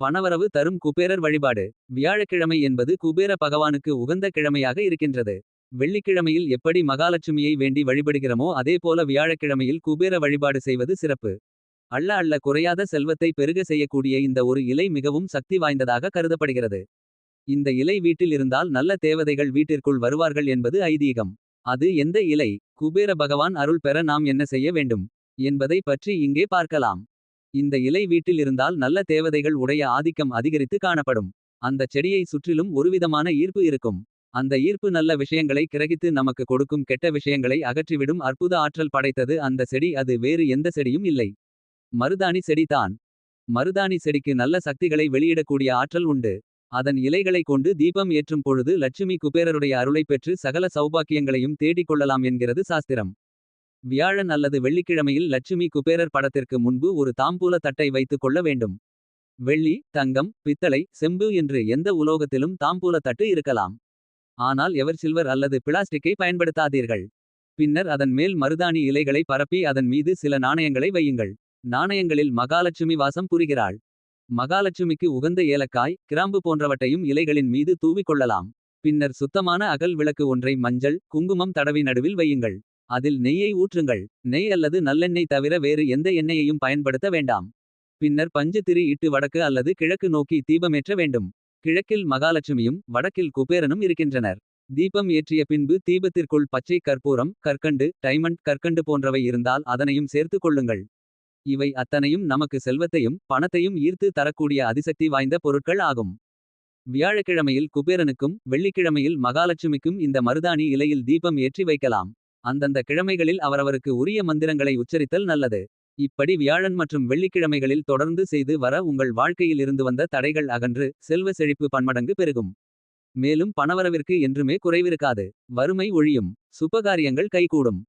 பணவரவு தரும் குபேரர் வழிபாடு வியாழக்கிழமை என்பது குபேர பகவானுக்கு உகந்த கிழமையாக இருக்கின்றது. வெள்ளிக்கிழமையில் எப்படி மகாலட்சுமியை வேண்டி வழிபடுகிறோமோ அதேபோல வியாழக்கிழமையில் குபேர வழிபாடு செய்வது சிறப்பு. அள்ள அள்ள குறையாத செல்வத்தை பெருக செய்யக்கூடிய இந்த ஒரு இலை மிகவும் சக்தி வாய்ந்ததாக கருதப்படுகிறது. இந்த இலை வீட்டில் இருந்தால் நல்ல தேவதைகள் வீட்டிற்குள் வருவார்கள் என்பது ஐதீகம். அது எந்த இலை குபேர பகவான் அருள் பெற நாம் என்ன செய்ய வேண்டும். என்பதை பற்றி இங்கே பார்க்கலாம். இந்த இலை வீட்டில் இருந்தால் நல்ல தேவதைகள் உடைய ஆதிக்கம் அதிகரித்து காணப்படும். அந்தச் செடியை சுற்றிலும் ஒருவிதமான ஈர்ப்பு இருக்கும். அந்த ஈர்ப்பு நல்ல விஷயங்களை கிரகித்து நமக்கு கொடுக்கும் கெட்ட விஷயங்களை அகற்றிவிடும் அற்புத ஆற்றல் படைத்தது அந்த செடி அது வேறு எந்த செடியும் இல்லை. மருதாணி செடி தான் மருதாணி செடிக்கு நல்ல சக்திகளை வெளியிடக்கூடிய ஆற்றல் உண்டு. அதன் இலைகளை கொண்டு தீபம் ஏற்றும் பொழுது லட்சுமி குபேரருடைய அருளைப் பெற்று சகல சௌபாக்கியங்களையும் தேடிக் கொள்ளலாம் என்கிறது சாஸ்திரம். வியாழன் அல்லது வெள்ளிக்கிழமையில் லட்சுமி குபேரர் படத்திற்கு முன்பு ஒரு தாம்பூல தட்டை வைத்துக் கொள்ள வேண்டும். வெள்ளி தங்கம் பித்தளை செம்பு என்று எந்த உலோகத்திலும் தாம்பூல தட்டு இருக்கலாம். ஆனால் எவர் சில்வர் அல்லது பிளாஸ்டிக்கை பயன்படுத்தாதீர்கள். பின்னர் அதன் மேல் மருதாணி இலைகளை பரப்பி அதன் மீது சில நாணயங்களை வையுங்கள். நாணயங்களில் மகாலட்சுமி வாசம் புரிகிறாள். மகாலட்சுமிக்கு உகந்த ஏலக்காய் கிராம்பு போன்றவற்றையும் இலைகளின் மீது தூவிக் கொள்ளலாம். பின்னர் சுத்தமான அகல் விளக்கு ஒன்றை மஞ்சள் குங்குமம் தடவி நடுவில் வையுங்கள். அதில் நெய்யை ஊற்றுங்கள் நெய் அல்லது நல்லெண்ணெய் தவிர வேறு எந்த எண்ணெயையும் பயன்படுத்த வேண்டாம். பின்னர் பஞ்சு திரி இட்டு வடக்கு அல்லது கிழக்கு நோக்கி தீபமேற்ற வேண்டும். கிழக்கில் மகாலட்சுமியும் வடக்கில் குபேரனும் இருக்கின்றனர். தீபம் ஏற்றிய பின்பு தீபத்திற்குள் பச்சை கற்பூரம் கற்கண்டு டைமண்ட் கற்கண்டு போன்றவை இருந்தால் அதனையும் சேர்த்துக் கொள்ளுங்கள். இவை அத்தனையும் நமக்கு செல்வத்தையும் பணத்தையும் ஈர்த்து தரக்கூடிய அதிசக்தி வாய்ந்த பொருட்கள் ஆகும். வியாழக்கிழமையில் குபேரனுக்கும் வெள்ளிக்கிழமையில் மகாலட்சுமிக்கும் இந்த மருதாணி இலையில் தீபம் ஏற்றி வைக்கலாம். அந்தந்த கிழமைகளில் அவரவருக்கு உரிய மந்திரங்களை உச்சரித்தல் நல்லது. இப்படி வியாழன் மற்றும் வெள்ளிக்கிழமைகளில் தொடர்ந்து செய்து வர உங்கள் வாழ்க்கையில் இருந்து வந்த தடைகள் அகன்று செல்வ செழிப்பு பன்மடங்கு பெருகும். மேலும் பணவரவிற்கு என்றுமே குறைவிருக்காது. வறுமை ஒழியும் சுபகாரியங்கள் கைகூடும்.